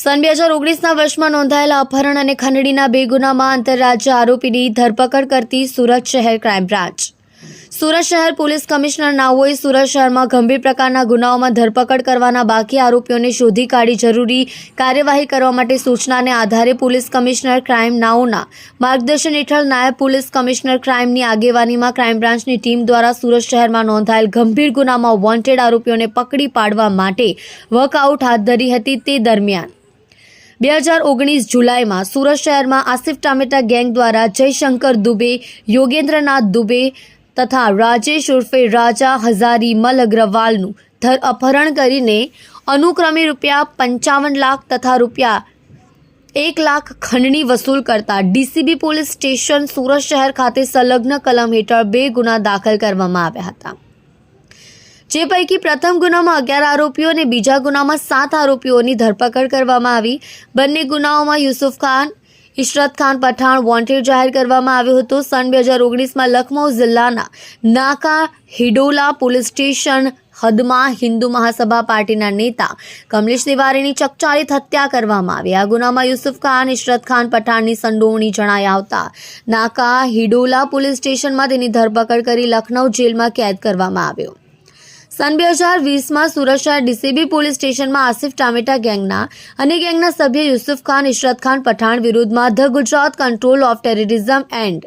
સન બે હજાર ઓગણીસના વર્ષમાં નોંધાયેલા અપહરણ અને ખંડણીના બે ગુનામાં આંતરરાજ્ય આરોપીની ધરપકડ કરતી સુરત શહેર ક્રાઇમ બ્રાન્ચ. સુરત શહેર પોલીસ કમિશનર નાઓએ સુરત શહેરમાં ગંભીર પ્રકારના ગુનાઓમાં ધરપકડ કરવાના બાકી આરોપીઓને શોધી કાઢી જરૂરી કાર્યવાહી કરવા માટે સૂચનાને આધારે પોલીસ કમિશનર ક્રાઇમ નાઓના માર્ગદર્શન હેઠળ નાયબ પોલીસ કમિશનર ક્રાઇમની આગેવાનીમાં ક્રાઇમ બ્રાન્ચની ટીમ દ્વારા સુરત શહેરમાં નોંધાયેલ ગંભીર ગુનામાં વોન્ટેડ આરોપીઓને પકડી પાડવા માટે વર્કઆઉટ હાથ ધરી હતી તે દરમિયાન. બે હજાર ઓગણીસ જુલાઈમાં સુરત શહેરમાં આસિફ ટામેટા ગેંગ દ્વારા જયશંકર દુબે, યોગેન્દ્રનાથ દુબે તથા રાજેશ ઉર્ફે રાજા હઝારી મલ અગ્રવાલનું ધર અપહરણ કરીને અનુક્રમે રૂપિયા પંચાવન લાખ તથા રૂપિયા એક લાખ ખંડની વસૂલ કરતા ડીસીબી પોલીસ સ્ટેશન સુરત શહેર ખાતે સંલગ્ન કલમ હેઠળ બે ગુના દાખલ કરવામાં આવ્યા હતા. જે પૈકી પ્રથમ ગુનામાં અગિયાર આરોપીઓ અને બીજા ગુનામાં સાત આરોપીઓની ધરપકડ કરવામાં આવી. બંને ગુનાઓમાં યુસુફ ખાન ઇશરત ખાન પઠાણ વોન્ટેડ જાહેર કરવામાં આવ્યો હતો. સન બે હજાર ઓગણીસમાં લખનૌ જિલ્લાના નાકા હિડોલા પોલીસ સ્ટેશન હદમાં હિન્દુ મહાસભા પાર્ટીના નેતા કમલેશ તિવારીની ચકચારિત હત્યા કરવામાં આવી. આ ગુનામાં યુસુફ ખાન ઇશરત ખાન પઠાણની સંડોવણી જણાઈ આવતા નાકા હિડોલા પોલીસ સ્ટેશનમાં તેની ધરપકડ કરી લખનૌ જેલમાં કેદ કરવામાં આવ્યો. સન બે હજાર વીસમાં સુરત શહેર ડીસીબી પોલીસ સ્ટેશનમાં આસિફ ટામેટા ગેંગના અને ગેંગના સભ્ય યુસુફ ખાન, ઇશરત ખાન પઠાણ વિરુદ્ધમાં the Gujarat control of terrorism and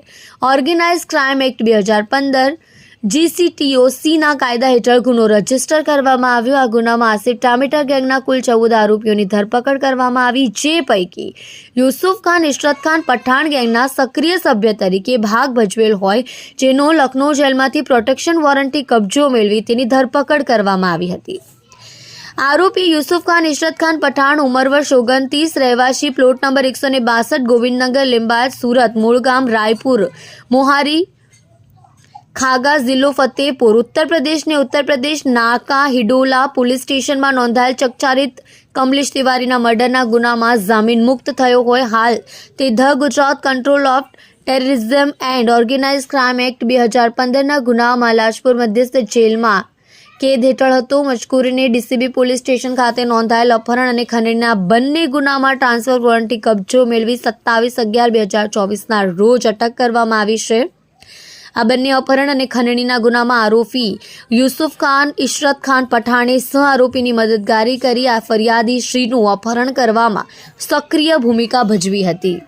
organize crime act બે હજાર પંદર જીસીટીઓસીના કાયદા હેઠળ ગુનો રજિસ્ટર કરવામાં આવ્યો. આ ગુનામાં આસિફ ટામેટા ગેંગના કુલ ચૌદ આરોપીઓની ધરપકડ કરવામાં આવી. જે પૈકી યુસુફ ખાન, ઇશરત ખાન, પઠાણ ગેંગના સક્રિય સભ્ય તરીકે ભાગ ભજવેલ હોય, જેનો લખનૌ જેલમાંથી પ્રોટેક્શન વોરંટી કબજો મેળવી તેની ધરપકડ કરવામાં આવી હતી. આરોપી યુસુફ ખાન, ઇશરત ખાન, પઠાણ ઉંમર વર્ષ ઓગણત્રીસ, રહેવાસી પ્લોટ નંબર એકસો ને બાસઠ, ગોવિંદનગર, લિંબાયત, સુરત મૂળ ગામ રાયપુર, મોહારી ખાગા જિલ્લો ફતેહપુર ઉત્તર પ્રદેશને ઉત્તર પ્રદેશ, નાકા, હિડોલા પોલીસ સ્ટેશનમાં નોંધાયેલ ચકચારિત કમલેશ તિવારીના મર્ડરના ગુનામાં જામીન મુક્ત થયો હોય હાલ. તે the Gujarat control of terrorism and organize crime act બે હજાર પંદરના ગુનામાં લાજપુર મધ્યસ્થ જેલમાં કેદ હેઠળ હતો. મજકૂરીને ડીસીબી પોલીસ સ્ટેશન ખાતે નોંધાયેલ અપહરણ અને ખંડણીના બંને ગુનામાં ટ્રાન્સફર વોરંટી કબજો મેળવી સત્તાવીસ અગિયાર બે હજાર ચોવીસના રોજ અટક કરવામાં આવી છે. આ બંને અપહરણ અને ખંડણીના ગુનામાં આરોપી યુસુફ ખાન, ઇશરત ખાન પઠાણે સહ આરોપીની મદદગારી કરી આ ફરિયાદી શ્રીનું અપહરણ કરવામાં સક્રિય ભૂમિકા ભજવી હતી.